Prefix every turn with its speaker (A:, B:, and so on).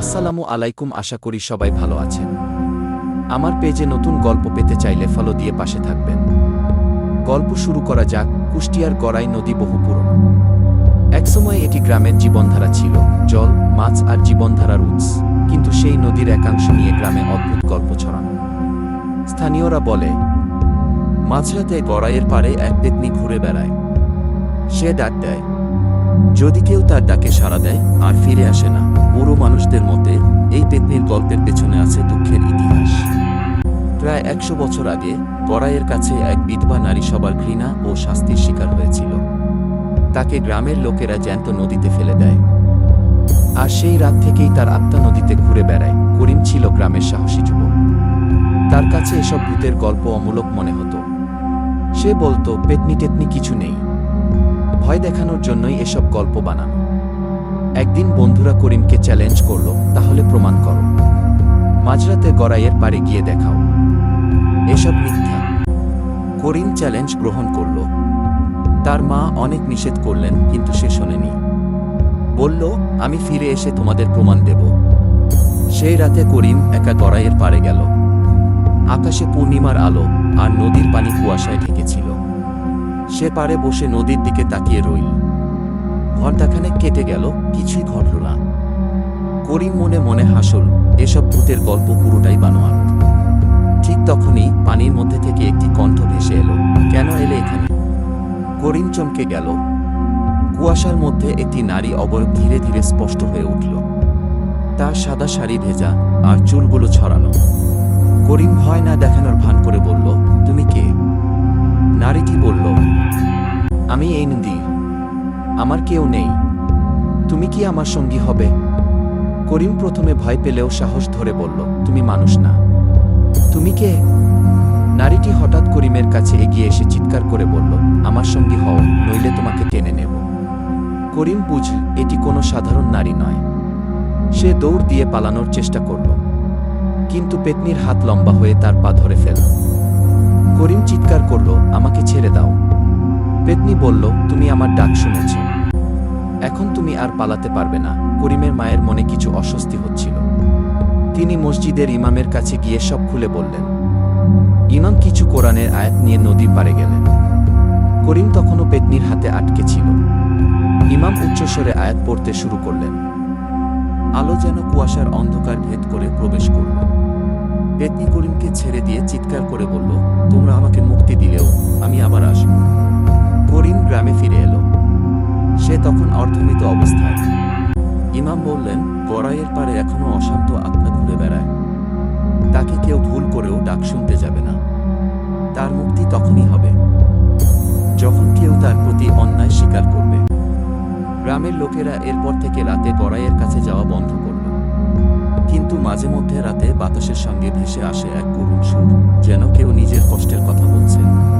A: আসসালামু আলাইকুম, আশা করি সবাই ভালো আছেন। আমার পেজে নতুন গল্প পেতে চাইলে ফলো দিয়ে পাশে থাকবেন। গল্প শুরু করা যাক, কুষ্টিয়ার গড়াই নদী বহু পুরনো। একসময় এটি গ্রামের জীবনধারা ছিল, জল, মাছ আর জীবনধারার উৎস, কিন্তু সেই নদীর একাংশ নিয়ে গ্রামে অদ্ভুত গল্প ছড়ানো। স্থানীয়রা বলে, মাঝরাতে গড়াইয়ের পাড়ে এক পেতনি ঘুরে বেড়ায়। সে ডাক দেয় যদি কেউ তার ডাকে সাড়া দেয়, আর ফিরে আসে না, বুড়ো মানুষদের মতে এই পেতনির গল্পের পেছনে আছে দুঃখের ইতিহাস। প্রায় একশো বছর আগে গড়াইয়ের কাছে এক বিধবা নারী সবার ঘৃণা ও শাস্তির শিকার হয়েছিল। তাকে গ্রামের লোকেরা জ্যান্ত নদীতে ফেলে দেয়। আর সেই রাত থেকেই তার আত্মা নদীতে ঘুরে বেড়ায়। করিম ছিল গ্রামের সাহসী যুবক। তার কাছে এসব ভূতের গল্প অমূলক মনে হতো। সে বলতো পেতনি টেতনি কিছু নেই। ভয় দেখানোর জন্যই এসব গল্প বানানো। একদিন বন্ধুরা করিমকে চ্যালেঞ্জ করল, তাহলে প্রমাণ করো। মাঝরাতে গড়াইয়ের পারে গিয়ে দেখাও। এসব মিথ্যা। করিম চ্যালেঞ্জ গ্রহণ করল। তার মা অনেক নিষেধ করলেন, কিন্তু সে শোনেনি। বলল, আমি ফিরে এসে তোমাদের প্রমাণ দেব। সেই রাতে করিম একা গড়াইয়ের পারে গেল। আকাশে পূর্ণিমার আলো আর নদীর পানি কুয়াশায় ঢেকেছিল সে পারে বসে নদীর দিকে তাকিয়ে রইল। ঘণ্টাখানেক কেটে গেল, কিছুই ঘটল না। করিম মনে মনে হাসল, এসব ভূতের গল্প পুরোটাই বানোয়াট। ঠিক তখনই পানির মধ্যে থেকে একটি কণ্ঠ ভেসে এলো, কেন এলে এখানে? করিম চমকে গেল। কুয়াশার মধ্যে একটি নারী অবয়ব ধীরে ধীরে স্পষ্ট হয়ে উঠল। তার সাদা শাড়ি ভেজা আর চুলগুলো ছড়ানো। করিম ভয় না দেখানোর ভান করে বলল, তুমি কে? নারীটি বলল আমি এই নদী, আমার কেউ নেই। তুমি কি আমার সঙ্গী হবে? করিম প্রথমে ভয় পেলেও সাহস ধরে বলল, তুমি মানুষ না। তুমি কে? নারীটি হঠাৎ করিমের কাছে এগিয়ে এসে চিৎকার করে বলল, আমার সঙ্গী হও, নইলে তোমাকে টেনে নেব। করিম বুঝল এটি কোনো সাধারণ নারী নয়। সে দৌড় দিয়ে পালানোর চেষ্টা করল, কিন্তু পেতনির হাত লম্বা হয়ে তার পা ধরে ফেল করিম চিৎকার করল, আমাকে ছেড়ে দাও। পেতনি বলল, তুমি আমার ডাক শুনেছ। এখন তুমি আর পালাতে পারবে না। করিমের মায়ের মনে কিছু অস্বস্তি হচ্ছিল। তিনি মসজিদের ইমামের কাছে গিয়ে সব খুলে বললেন, ইমাম কিছু কোরআনের আয়াত নিয়ে নদীর পাড়ে গেলেন। করিম তখনও পেতনির হাতে আটকে ছিল। ইমাম উচ্চস্বরে আয়াত পড়তে শুরু করলেন। আলো যেন কুয়াশার অন্ধকার ভেদ করে প্রবেশ করল। পেতনি করিমকে ছেড়ে দিয়ে চিৎকার করে বলল, তোমরা আমাকে মুক্তি দিলেও আমি আবার আসব করিম গ্রামে ফিরে এলো। সে তখন অর্ধমিত অবস্থায়। ইমাম বললেন গড়াইয়ের পারে এখনও অশান্ত আত্মা ঘুরে বেড়ায়। তাকে কেউ ভুল করেও ডাক শুনতে যাবে না। তার মুক্তি তখনই হবে। যখন কেউ তার প্রতি অন্যায় স্বীকার করবে। গ্রামের লোকেরা এরপর থেকে রাতে গড়াইয়ের কাছে যাওয়া বন্ধ করল। কিন্তু মাঝে মধ্যে রাতে বাতাসের সঙ্গে ভেসে আসে এক করুণ সুর, যেন কেউ নিজের কষ্টের কথা বলছে।